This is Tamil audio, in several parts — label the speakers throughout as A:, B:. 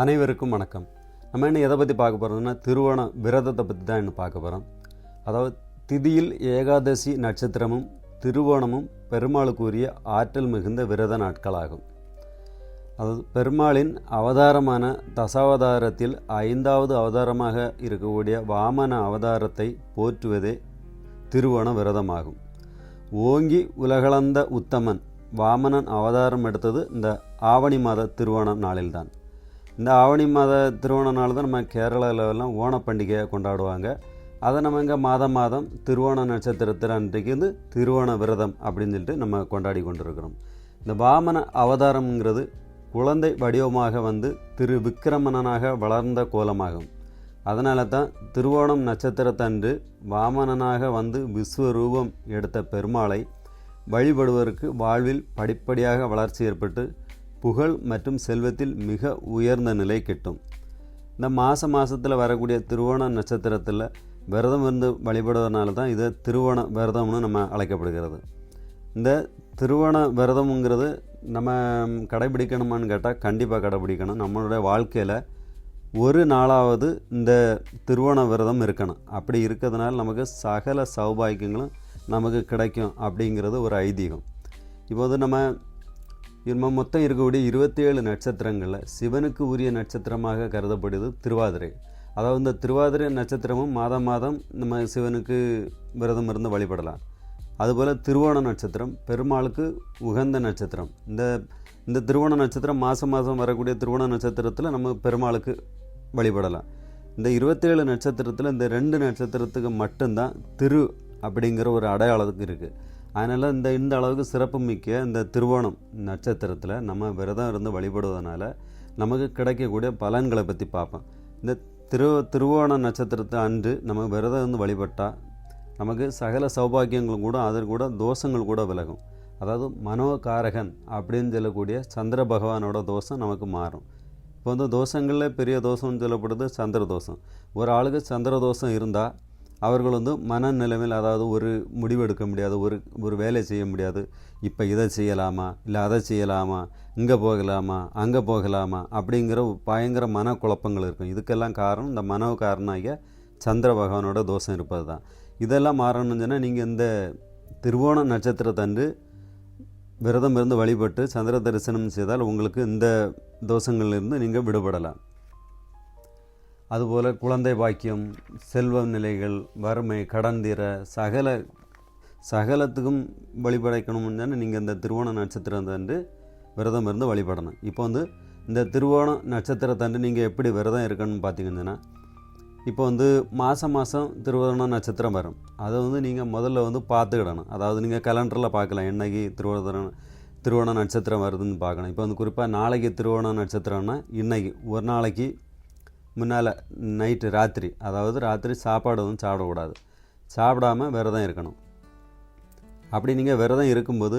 A: அனைவருக்கும் வணக்கம். நம்ம என்ன எதை பற்றி பார்க்க போகிறோம்னா திருவோண விரதத்தை பற்றி தான் இன்னும் பார்க்க போகிறோம் அதாவது திதியில் ஏகாதசி நட்சத்திரமும் திருவோணமும் பெருமாளுக்குரிய ஆற்றல் மிகுந்த விரத நாட்களாகும். அதாவது பெருமாளின் அவதாரமான தசாவதாரத்தில் ஐந்தாவது அவதாரமாக இருக்கக்கூடிய வாமன அவதாரத்தை போற்றுவதே திருவோண விரதமாகும். ஓங்கி உலகளந்த உத்தமன் வாமனன் அவதாரம் எடுத்தது இந்த ஆவணி மாத திருவோணம் நாளில்தான். இந்த ஆவணி மாத திருவோண நாள் தான் நம்ம கேரளாவிலலாம் ஓண பண்டிகையை கொண்டாடுவாங்க. அதை நம்ம இங்கே மாதம் மாதம் திருவோண நட்சத்திரத்தில் அன்றைக்கு வந்து திருவோண விரதம் அப்படின்னு சொல்லிட்டு நம்ம கொண்டாடி கொண்டிருக்கிறோம். இந்த வாமன அவதாரம்ங்கிறது குழந்தை வடிவமாக வந்து திரு விக்கிரமணனாக வளர்ந்த கோலமாகும். அதனால தான் திருவோணம் நட்சத்திரத்தன்று வாமனனாக வந்து விஸ்வரூபம் எடுத்த பெருமாளை வழிபடுவதற்கு வாழ்வில் படிப்படியாக வளர்ச்சி ஏற்பட்டு புகழ் மற்றும் செல்வத்தில் மிக உயர்ந்த நிலை கிட்டும். இந்த மாத மாதத்தில் வரக்கூடிய திருவோண நட்சத்திரத்தில் விரதம் இருந்து வழிபடுறதுனால தான் இது திருவோண விரதம்னு நம்ம அழைக்கப்படுகிறது. இந்த திருவோண விரதம்ங்கிறது நம்ம கடைபிடிக்கணுமான்னு கேட்டால் கண்டிப்பாக கடைபிடிக்கணும். நம்மளுடைய வாழ்க்கையில் ஒரு நாளாவது இந்த திருவோண விரதம் இருக்கணும். அப்படி இருக்கிறதுனால நமக்கு சகல சௌபாகியங்களும் நமக்கு கிடைக்கும் அப்படிங்கிறது ஒரு ஐதீகம். இப்போது நம்ம நம்ம மொத்தம் இருக்கக்கூடிய இருபத்தி ஏழு நட்சத்திரங்களில் சிவனுக்கு உரிய நட்சத்திரமாக கருதப்படுது திருவாதிரை. அதாவது இந்த திருவாதிரை நட்சத்திரமும் மாதம் மாதம் நம்ம சிவனுக்கு விரதம் இருந்து வழிபடலாம். அதுபோல் திருவோண நட்சத்திரம் பெருமாளுக்கு உகந்த நட்சத்திரம். இந்த இந்த திருவோண நட்சத்திரம் மாதம் மாதம் வரக்கூடிய திருவோண நட்சத்திரத்தில் நம்ம பெருமாளுக்கு வழிபடலாம். இந்த இருபத்தேழு நட்சத்திரத்தில் இந்த ரெண்டு நட்சத்திரத்துக்கு மட்டும்தான் திரு அப்படிங்கிற ஒரு அடையாளத்துக்கு இருக்குது அதனால் இந்த இந்த அளவுக்கு சிறப்பு மிக்க இந்த திருவோணம் நட்சத்திரத்தில் நம்ம விரதம் இருந்து வழிபடுவதனால நமக்கு கிடைக்கக்கூடிய பலன்களை பற்றி பார்ப்போம். இந்த திரு திருவோண நட்சத்திரத்தை அன்று நம்ம விரதம் இருந்து வழிபட்டால் நமக்கு சகல சௌபாகியங்களும் கூட அதற்கு கூட தோஷங்கள் கூட விலகும். அதாவது மனோகாரகன் அப்படின்னு சொல்லக்கூடிய சந்திர பகவானோட தோஷம் நமக்கு மாறும். இப்போ வந்து தோஷங்களில் பெரிய தோஷம்னு சொல்லப்படுது சந்திர தோஷம். ஒரு ஆளுக்கு சந்திர தோஷம் இருந்தால் அவர்கள் வந்து மனநிலைமையில் அதாவது ஒரு முடிவெடுக்க முடியாது ஒரு ஒரு வேலை செய்ய முடியாது. இப்போ இதை செய்யலாமா? இல்லை அதை செய்யலாமா? இங்கே போகலாமா? அங்கே போகலாமா? அப்படிங்கிற பயங்கர மனக்குழப்பங்கள் இருக்கும். இதுக்கெல்லாம் காரணம் இந்த மனோ காரணமாக சந்திர பகவானோட தோஷம் இருப்பது தான் இதெல்லாம் மாறணும்னு சொன்னால் நீங்கள் இந்த திருவோண நட்சத்திரத்தன்று விரதம் இருந்து வழிபட்டு சந்திர தரிசனம் செய்தால் உங்களுக்கு இந்த தோஷங்கள்லேருந்து நீங்கள் விடுபடலாம். அதுபோல் குழந்தை பாக்கியம் செல்வ நிலைகள் வறுமை கடன் சகல சகலத்துக்கும் வழிபடைக்கணும்னு தானே நீங்கள் இந்த திருவோண நட்சத்திரத்தன்று விரதம் இருந்து வழிபடணும். இப்போ வந்து இந்த திருவோண வந்து நீங்கள் எப்படி விரதம் இருக்கணும்னு பார்த்தீங்கன்னா இப்போ வந்து மாதம் மாதம் திருவோண நட்சத்திரம் வரும். அதை வந்து நீங்கள் முதல்ல வந்து பார்த்துக்கிடணும். அதாவது நீங்கள் கலண்டரில் பார்க்கலாம் என்னைக்கு திருவோண திருவோண நட்சத்திரம் வருதுன்னு பார்க்கணும். இப்போ வந்து குறிப்பாக நாளைக்கு திருவோண நட்சத்திரம்னா இன்றைக்கி ஒரு நாளைக்கு முன்னால் நைட்டு ராத்திரி. அதாவது ராத்திரி சாப்பாடு வந்து சாப்பிடக்கூடாது. சாப்பிடாம விரதம் இருக்கணும். அப்படி நீங்கள் விரதம் இருக்கும்போது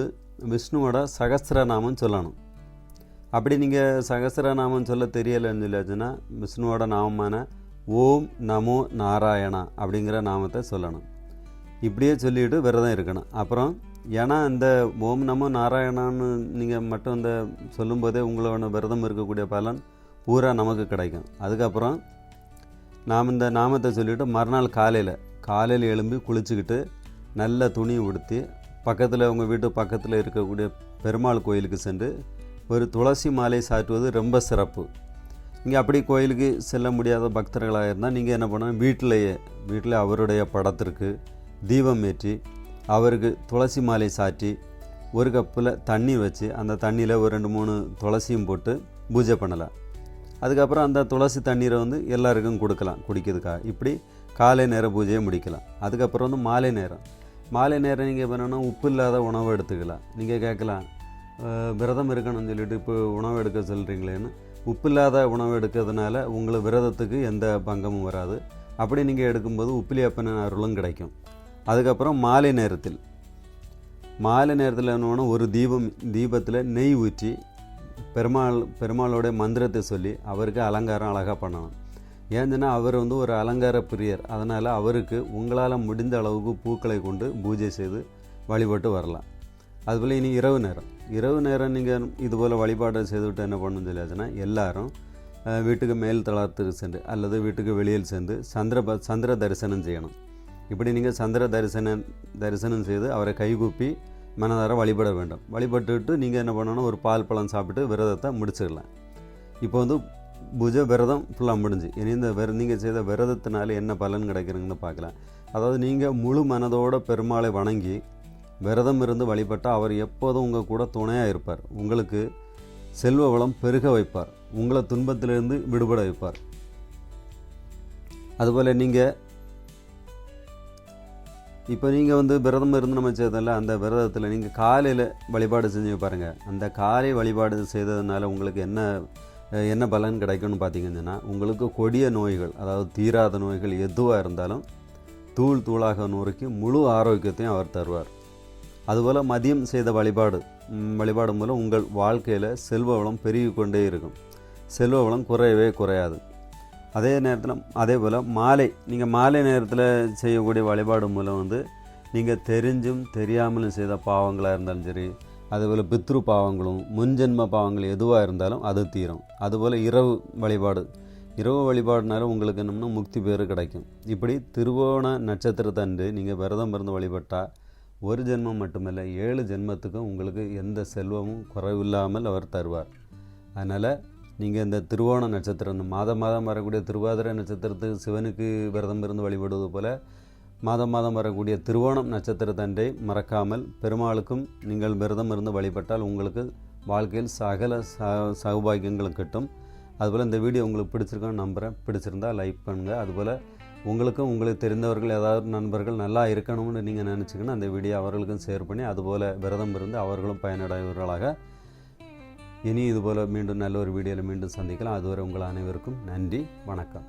A: விஷ்ணுவோட சகசிரநாமம் சொல்லணும். அப்படி நீங்கள் சகசிரநாமம் சொல்ல தெரியலைன்னு சொல்லியாச்சுன்னா விஷ்ணுவோட நாமமான ஓம் நமோ நாராயணா அப்படிங்கிற நாமத்தை சொல்லணும். இப்படியே சொல்லிவிட்டு விரதம் இருக்கணும். அப்புறம் ஏன்னா இந்த ஓம் நமோ நாராயணான்னு நீங்கள் மட்டும் இந்த சொல்லும்போதே உங்களோட விரதம் இருக்கக்கூடிய பலன் பூரா நமக்கு கிடைக்கும். அதுக்கப்புறம் நாம் இந்த நாமத்தை சொல்லிவிட்டு மறுநாள் காலையில் காலையில் எழும்பி குளிச்சுக்கிட்டு நல்ல துணி உடுத்தி பக்கத்தில் உங்கள் வீட்டு பக்கத்தில் இருக்கக்கூடிய பெருமாள் கோயிலுக்கு சென்று ஒரு துளசி மாலை சாற்றுவது ரொம்ப சிறப்பு. இங்கே அப்படி கோயிலுக்கு செல்ல முடியாத பக்தர்களாக இருந்தால் நீங்கள் என்ன பண்ணணும்? வீட்டிலேயே வீட்டில் அவருடைய படத்திற்கு தீபம் ஏற்றி அவருக்கு துளசி மாலை சாற்றி ஒரு கப்பில் தண்ணி வச்சு அந்த தண்ணியில் ஒரு ரெண்டு மூணு துளசியும் போட்டு பூஜை பண்ணலாம். அதுக்கப்புறம் அந்த துளசி தண்ணீரை வந்து எல்லாருக்கும் கொடுக்கலாம் குடிக்கிறதுக்காக. இப்படி காலை நேர பூஜையை முடிக்கலாம். அதுக்கப்புறம் வந்து மாலை நேரம். மாலை நேரம் நீங்கள் பண்ணணும் உப்பு இல்லாத உணவு எடுத்துக்கலாம். நீங்கள் கேட்கலாம் விரதம் இருக்கணும்னு சொல்லிட்டு இப்போ உணவு எடுக்க சொல்கிறீங்களேன்னு உப்பு இல்லாத உணவு எடுக்கிறதுனால உங்களை விரதத்துக்கு எந்த பங்கமும் வராது. அப்படி நீங்கள் எடுக்கும்போது உப்பிலியப்பன அருளும் கிடைக்கும். அதுக்கப்புறம் மாலை நேரத்தில். மாலை நேரத்தில் என்ன ஒரு தீபம் தீபத்தில் நெய் ஊற்றி பெருமாள் பெருமாளோடைய மந்திரத்தை சொல்லி அவருக்கு அலங்காரம் அழகாக பண்ணணும். ஏன்னா அவர் வந்து ஒரு அலங்கார பிரியர். அதனால் அவருக்கு உங்களால் முடிந்த அளவுக்கு பூக்களை கொண்டு பூஜை செய்து வழிபட்டு வரலாம். அதுபோல் இனி இரவு நேரம். இரவு நேரம் நீங்கள் இதுபோல் வழிபாடு செய்துவிட்டு என்ன பண்ணணும்னு சொல்லியாச்சுன்னா எல்லாரும் வீட்டுக்கு மேல் தளத்துக்கு சென்று அல்லது வீட்டுக்கு வெளியில் சென்று சந்திர ப- சந்திர தரிசனம் செய்யணும். இப்படி நீங்கள் சந்திர தரிசனம் தரிசனம் செய்து அவரை கைகூப்பி மனதார வழிபட வேண்டும். வழிபட்டுட்டு நீங்கள் என்ன பண்ணணும்? ஒரு பால் பழம் சாப்பிட்டு விரதத்தை முடிச்சிடலாம். இப்போ வந்து புஜ விரதம் ஃபுல்லாக முடிஞ்சு. இனி இந்த விர நீங்கள் செய்த விரதத்தினால என்ன பலன் கிடைக்கிறதுன்னு பார்க்கலாம். அதாவது நீங்கள் முழு மனதோட பெருமாளை வணங்கி விரதம் இருந்து வழிபட்டால் அவர் எப்போதும் உங்கள் கூட துணையாக இருப்பார். உங்களுக்கு செல்வ வளம் பெருக வைப்பார். உங்களை துன்பத்திலிருந்து விடுபட வைப்பார். அதுபோல் நீங்கள் இப்போ நீங்கள் வந்து விரதம் இருந்து நம்ம செய்ததில்ல அந்த விரதத்தில் நீங்கள் காலையில் வழிபாடு செஞ்சு பாருங்கள் அந்த காலை வழிபாடு செய்ததுனால உங்களுக்கு என்ன என்ன பலன் கிடைக்கும்னு பார்த்தீங்கன்னா உங்களுக்கு கொடிய நோய்கள் அதாவது தீராத நோய்கள் எதுவாக இருந்தாலும் தூள் தூளாக நொறுக்கி முழு ஆரோக்கியத்தையும் அவர் தருவார். அதுபோல் மதியம் செய்த வழிபாடு வழிபாடு மூலம் உங்கள் வாழ்க்கையில் செல்வ வளம் பெருகி கொண்டே இருக்கும். செல்வ வளம் குறையவே குறையாது. அதே நேரத்தில் அதே போல் மாலை நீங்கள் மாலை நேரத்தில் செய்யக்கூடிய வழிபாடு மூலம் வந்து நீங்கள் தெரிஞ்சும் தெரியாமலும் செய்த பாவங்களாக இருந்தாலும் சரி அதுபோல் பித்ரு பாவங்களும் முன்ஜென்ம பாவங்கள் எதுவாக இருந்தாலும் அது தீரும். அதுபோல் இரவு வழிபாடு. இரவு வழிபாடுனால உங்களுக்கு என்னம்னா முக்தி பேர் கிடைக்கும். இப்படி திருவோண நட்சத்திரத்தன்று நீங்கள் விரதம் இருந்து வழிபட்டால் ஒரு ஜென்மம் மட்டுமல்ல ஏழு ஜென்மத்துக்கும் உங்களுக்கு எந்த செல்வமும் குறைவில்லாமல் அவர் தருவார். அதனால் நீங்கள் இந்த திருவோண நட்சத்திரம் இந்த மாதம் மாதம் வரக்கூடிய திருவாதிரை நட்சத்திரத்துக்கு சிவனுக்கு விரதம் இருந்து வழிபடுவது போல மாதம் மாதம் வரக்கூடிய திருவோணம் நட்சத்திரத்தன்றை மறக்காமல் பெருமாளுக்கும் நீங்கள் விரதம் இருந்து வழிபட்டால் உங்களுக்கு வாழ்க்கையில் சகல ச சௌபாகியங்களும் கிட்டும். அதுபோல் இந்த வீடியோ உங்களுக்கு பிடிச்சிருக்கான்னு நம்புகிறேன் பிடிச்சிருந்தால் லைக் பண்ணுங்கள் அதுபோல் உங்களுக்கும் உங்களுக்கு தெரிந்தவர்கள் ஏதாவது நண்பர்கள் நல்லா இருக்கணும்னு நீங்கள் நினச்சிங்கன்னா அந்த வீடியோ அவர்களுக்கும் ஷேர் பண்ணி அதுபோல் விரதம் இருந்து அவர்களும் பயனடைவர்களாக இனி இதுபோல் மீண்டும் நல்ல ஒரு வீடியோவில் மீண்டும் சந்திக்கலாம். அதுவரை உங்கள் அனைவருக்கும் நன்றி வணக்கம்.